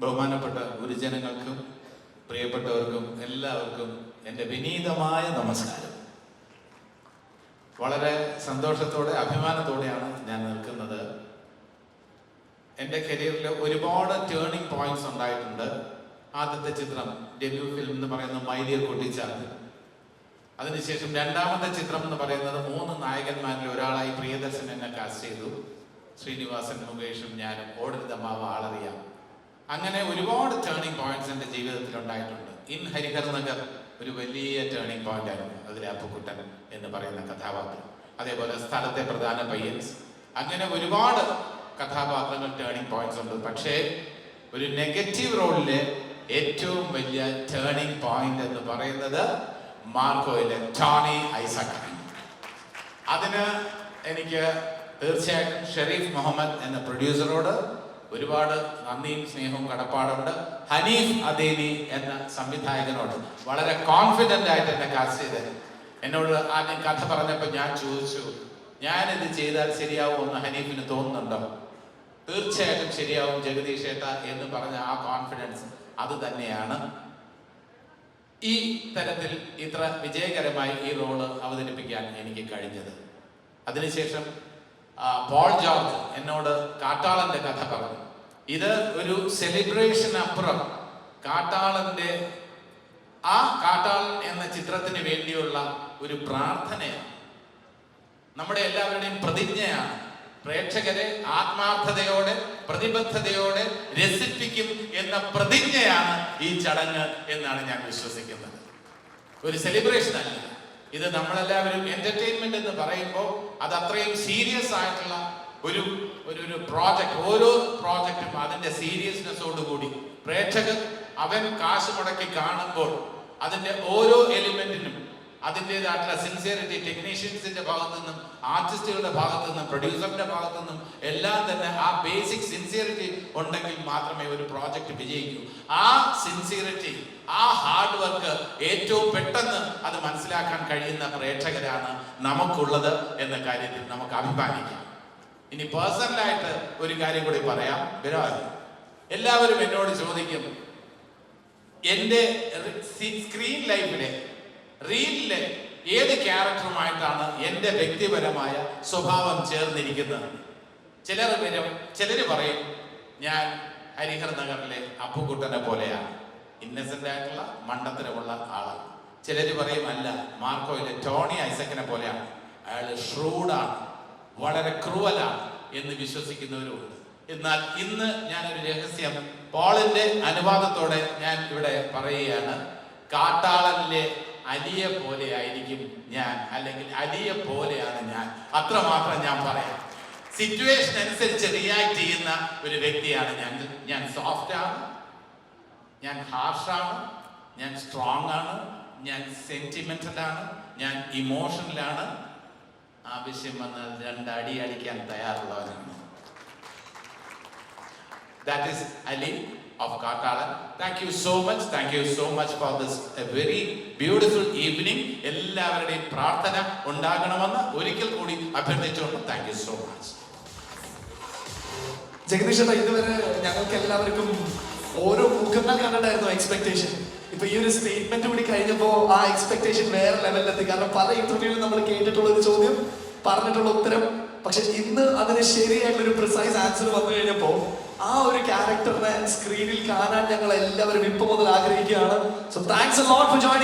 ബഹുമാനപ്പെട്ട ഗുരുജനങ്ങൾക്കും പ്രിയപ്പെട്ടവർക്കും എല്ലാവർക്കും എന്റെ വിനീതമായ നമസ്കാരം. വളരെ സന്തോഷത്തോടെ അഭിമാനത്തോടെയാണ് ഞാൻ നിൽക്കുന്നത്. എന്റെ കരിയറിൽ ഒരുപാട് ടേണിംഗ് പോയിന്റ്സ് ഉണ്ടായിട്ടുണ്ട്. ആദ്യത്തെ ചിത്രം ഡെബ്യൂ ഫിലിം എന്ന് പറയുന്നത് മൈലിയർ കൊട്ടിച്ചാൽ അതിനുശേഷം രണ്ടാമത്തെ ചിത്രം എന്ന് പറയുന്നത് മൂന്ന് നായകന്മാരിൽ ഒരാളായി പ്രിയദർശൻ എന്നെ കാസ്റ്റ് ചെയ്തു. ശ്രീനിവാസൻ മുകേഷും ഞാനും ഓടരുതമാവ് ആളറിയാം. അങ്ങനെ ഒരുപാട് ടേണിംഗ് പോയിന്റ്സ് എന്റെ ജീവിതത്തിൽ ഉണ്ടായിട്ടുണ്ട് ഇൻ ഹരിഹർ നഗർ ഒരു വലിയ ടേണിംഗ് പോയിന്റ് ആയിരുന്നു അതിലെ അപ്പുക്കുട്ടൻ എന്ന് പറയുന്ന കഥാപാത്രം. അതേപോലെ സ്ഥലത്തെ പ്രധാന പയ്യൻസ്. അങ്ങനെ ഒരുപാട് കഥാപാത്രങ്ങൾ ടേണിംഗ് പോയിന്റ്സ് ഉണ്ട്. പക്ഷേ ഒരു നെഗറ്റീവ് റോളിലെ ഏറ്റവും വലിയ ടേണിംഗ് പോയിന്റ് എന്ന് പറയുന്നത് മാർക്കോയിലെ ടോണി ഐസക് അതിന് എനിക്ക് തീർച്ചയായിട്ടും ഷെരീഫ് മുഹമ്മദ് എന്ന പ്രൊഡ്യൂസറോട് ഒരുപാട് നന്ദിയും സ്നേഹവും കടപ്പാടുണ്ട്. ഹനീഫ് അദേനി എന്ന സംവിധായകനോട് വളരെ കോൺഫിഡന്റ് ആയിട്ട് എന്നെ കാസ്റ്റ് ചെയ്ത്. എന്നോട് ആദ്യം കഥ പറഞ്ഞപ്പോൾ ഞാൻ ചോദിച്ചു ഞാൻ ഇത് ചെയ്താൽ ശരിയാവും എന്ന് ഹനീഫിന് തോന്നുന്നുണ്ടോ? തീർച്ചയായിട്ടും ശരിയാവും ജഗദീഷ് ഏട്ട എന്ന് പറഞ്ഞ ആ കോൺഫിഡൻസ് അത് തന്നെയാണ്. ഈ തരത്തിൽ ഇത്ര വിജയകരമായി ഈ റോൾ അവതരിപ്പിക്കാൻ എനിക്ക് കഴിഞ്ഞത്. അതിനുശേഷം പോൾ ജോർജ് എന്നോട് കാട്ടാളന്റെ കഥ പറഞ്ഞു. ഇത് ഒരു സെലിബ്രേഷൻ അപ്പുറം കാട്ടാളന്റെ ആ കാട്ടാളൻ എന്ന ചിത്രത്തിന് വേണ്ടിയുള്ള ഒരു പ്രാർത്ഥനയാണ്. നമ്മുടെ എല്ലാവരുടെയും പ്രതിജ്ഞയാണ്. പ്രേക്ഷകരെ ആത്മാർത്ഥതയോടെ പ്രതിബദ്ധതയോടെ രസിപ്പിക്കും എന്ന പ്രതിജ്ഞയാണ് ഈ ചടങ്ങ് എന്നാണ് ഞാൻ വിശ്വസിക്കുന്നത്. ഒരു സെലിബ്രേഷൻ അല്ല ഇത് നമ്മളെല്ലാവരും എന്റർടൈൻമെന്റ് എന്ന് പറയുമ്പോൾ അത് അത്രയും സീരിയസ് ആയിട്ടുള്ള ഒരു ഒരു ഒരു പ്രോജക്റ്റ് ഓരോ പ്രോജക്റ്റും അതിന്റെ സീരിയസ്നെസ്സോട് കൂടി. പ്രേക്ഷകർ അവൻ കാശ് മുടക്കി കാണുമ്പോൾ അതിന്റെ ഓരോ എലിമെന്റിനും അതിന്റെതായിട്ടുള്ള സിൻസിയറിറ്റി ടെക്നീഷ്യൻസിന്റെ ഭാഗത്തു നിന്നും ആർട്ടിസ്റ്റുകളുടെ ഭാഗത്തു നിന്നും പ്രൊഡ്യൂസറിന്റെ ഭാഗത്തു നിന്നും എല്ലാം തന്നെ ആ ബേസിക് സിൻസിയറിറ്റി ഉണ്ടെങ്കിൽ മാത്രമേ ഒരു പ്രോജക്റ്റ് വിജയിക്കൂ. ആ സിൻസിയറിറ്റി ആ വർക്ക് ഏറ്റവും പെട്ടെന്ന് അത് മനസ്സിലാക്കാൻ കഴിയുന്ന പ്രേക്ഷകരാണ് നമുക്കുള്ളത് എന്ന കാര്യത്തിൽ നമുക്ക് അഭിമാനിക്കാം. ഇനി പേഴ്സണലായിട്ട് ഒരു കാര്യം കൂടി പറയാം. വിരാജ് എല്ലാവരും എന്നോട് ചോദിക്കും എന്റെ സ്ക്രീൻ ലൈഫിലെ റീലിലെ ഏത് ക്യാരക്ടറുമായിട്ടാണ് എന്റെ വ്യക്തിപരമായ സ്വഭാവം ചേർന്നിരിക്കുന്നത്? ചിലർ വരും ചിലർ പറയും ഞാൻ ഹരിഹർ നഗറിലെ അപ്പുക്കുട്ടനെ പോലെയാണ്. ഇന്നസെന്റ് ആയിട്ടുള്ള മണ്ടത്തരമുള്ള ആളാണ് ചിലർ പറയും അല്ല മാർക്കോയിലെ ടോണി ഐസക്കിനെ പോലെയാണ്. അയാൾ ഷ്രൂഡാണ് വളരെ ക്രൂവലാണ് എന്ന് വിശ്വസിക്കുന്നവരുമുണ്ട്. എന്നാൽ ഇന്ന് ഞാനൊരു രഹസ്യം പോളിന്റെ അനുവാദത്തോടെ ഞാൻ ഇവിടെ പറയുകയാണ്. കാട്ടാളനിലെ അലിയെ പോലെ ആയിരിക്കും ഞാൻ അല്ലെങ്കിൽ അലിയെ പോലെയാണ് ഞാൻ. അത്രമാത്രം ഞാൻ പറയാം. സിറ്റുവേഷൻ അനുസരിച്ച് റിയാക്ട് ചെയ്യുന്ന ഒരു വ്യക്തിയാണ് ഞാൻ ഞാൻ സോഫ്റ്റ് ആണ് ഞാൻ ഹാർഷാണ് ഞാൻ സ്ട്രോങ് ആണ് ഞാൻ ആണ് ഞാൻ ഇമോഷണലാണ് ആവശ്യം വന്നാൽ രണ്ടടി അടിക്കാൻ തയ്യാറുള്ളവരാണ്. That is Ali of Kattalan thank you so much thank you so much for this very beautiful evening എല്ലാവരുടെയും പ്രാർത്ഥന ഉണ്ടാകണമെന്ന് ഒരിക്കൽ കൂടി അഭ്യർത്ഥിച്ചുകൊണ്ട് thank you so much Jagadish ഇതുവരെ ഞങ്ങൾക്ക് എല്ലാവർക്കും ഓരോ മുഖങ്ങൾ കണ്ടിട്ടായിരുന്നു എക്സ്പെക്ടേഷൻ ഇപ്പൊ ഈ ഒരു സ്റ്റേറ്റ്മെന്റ് കൂടി കഴിഞ്ഞപ്പോ ആ എക്സ്പെക്ടേഷൻ വേറെ ലെവലിലെത്തി കാരണം പല ഇന്റർവ്യൂവിലും നമ്മൾ കേട്ടിട്ടുള്ള ഒരു ചോദ്യം പറഞ്ഞിട്ടുള്ള ഉത്തരം. പക്ഷെ ഇന്ന് അതിന് ശരിയായിട്ടുള്ള ഒരു പ്രിസൈസ് ആൻസർ വന്നു കഴിഞ്ഞപ്പോ ആ ഒരു ക്യാരക്ടറിനെ സ്ക്രീനിൽ കാണാൻ ഞങ്ങൾ എല്ലാവരും ഇപ്പൊ മുതൽ ആഗ്രഹിക്കുകയാണ്. So thanks for joining